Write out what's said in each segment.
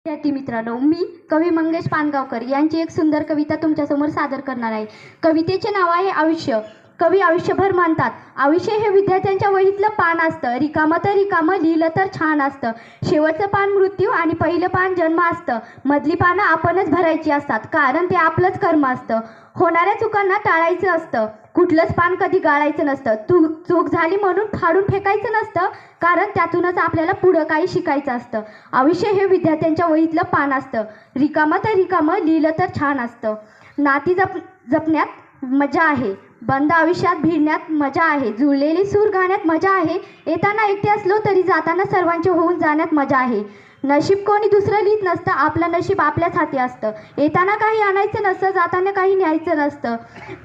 विद्यार्थी मित्रांनो मी कवी मंगेश पानगावकर. यांची एक सुंदर कविता तुमच्यासमोर सादर करणार आहे. कवितेचे नाव आहे आयुष्य. कवी आयुष्यभर मानतात. आयुष्य हे विद्यार्थ्यांच्या वहीतलं पान असतं. रिकामं तर रिकामं लिहिलं तर छान असतं. शेवटचं पान मृत्यू आणि पहिलं पान जन्म असतं. मधली पानं आपणच भरायची असतात. कारण ते आपलंच कर्म असतं. होणाऱ्या चुकांना टाळायचं असतं. कुठलंच पान कधी गाळायचं नसतं. तू चूक झाली म्हणून फाडून फेकायचं नसतं. कारण त्यातूनच आपल्याला पुढं काही शिकायचं असतं. आयुष्य हे विद्यार्थ्यांच्या वहीतलं पान असतं. रिकामं तर रिकामं लिहिलं तर छान असतं. नाती जप जपण्यात मजा आहे. बंद आयुष्यात भिडण्यात मजा आहे. जुळलेली सूर गाण्यात मजा आहे. येताना एकटे असलो तरी जाताना सर्वांचे होऊन जाण्यात मजा आहे. नशीब कोणी दुसरं लिहित नसतं. आपलं नशीब आपल्याच हाती असतं. येताना काही आणायचं नसतं. जाताना काही न्यायचं नसतं.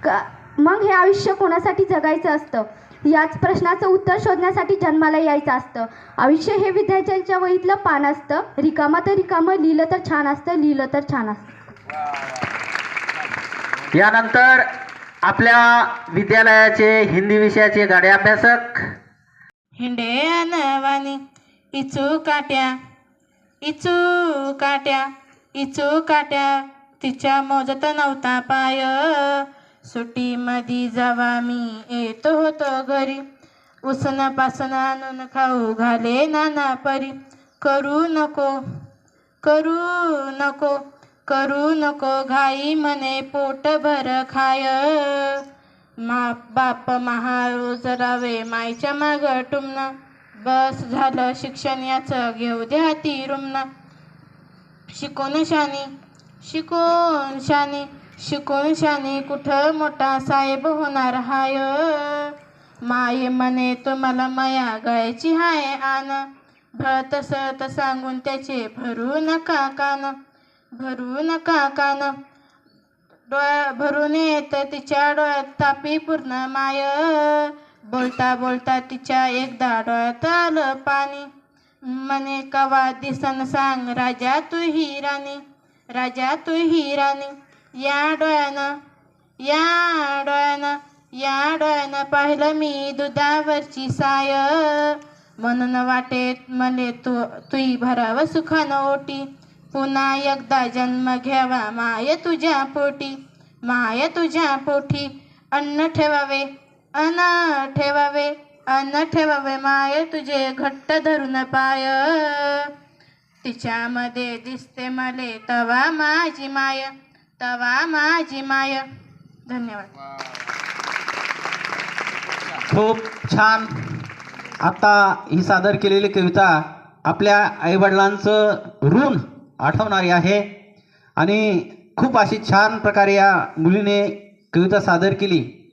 क मग हे आयुष्य कोणासाठी जगायचं असतं? याच प्रश्नाचं उत्तर शोधण्यासाठी जन्माला यायचं असतं. आयुष्य हे विद्यार्थ्यांच्या वहीतलं पान असतं. रिकामं तर रिकामं लिहिलं तर छान असतं. लिहिलं तर छान असतं. यानंतर आपल्या विद्यालयाचे हिंदी विषयाचे गाडे अभ्यासक. हिंडे नवानी इचू काट्या इचू काट्या इचू काट्या तिच्या मोजत नव्हता पाय. सुटी मधी जावा मी येतो होतो घरी. उसनापासून पासन आणून खाऊ घाले नाना परी. करू नको करू नको करू नको घाई म्हणे पोट भर खाय. मा बाप महारोज रावे मायच्या माग टुमना बस झालं शिक्षण याचं घेऊ द्या ती रुमना शिकून शानी शिकून शानी शिकून शानी कुठं मोठा साहेब होणार हाय? माये म्हणे तुम्हाला माया गायची हाय आन भळत सत सांगून त्याचे भरू नका कान. भरू नका कान. डोळ्या भरून येत तिच्या डोळ्यात तापी पूर्ण माय. बोलता बोलता तिच्या एकदा डोळ्यात आलं पाणी. म्हणे कवा दिसन सांग राजा तू ही राणी. राजा तू ही राणी. या डोळ्यानं या डोळ्यानं या डोळ्यानं पाहिलं मी दुधावरची साय. म्हणून वाटेत मले तू तुई भरावं सुखानं ओटी. पुन्हा एकदा जन्म घ्यावा. माय तुझ्या पोटी माय तुझ्या पोटी. अन्न ठेवावे अन ठेवावे अन्न ठेवावे. माय तुझे घट्ट धरून पाय. तिच्यामध्ये दिसते मले तवा माझी माय तवा माझी माय. धन्यवाद. खूप छान. आता ही सादर केलेली कविता आपल्या आईवडिलांचं ऋण आठवणारी आहे. आणि खूप अशी छान प्रकारे या मुलीने कविता सादर केली.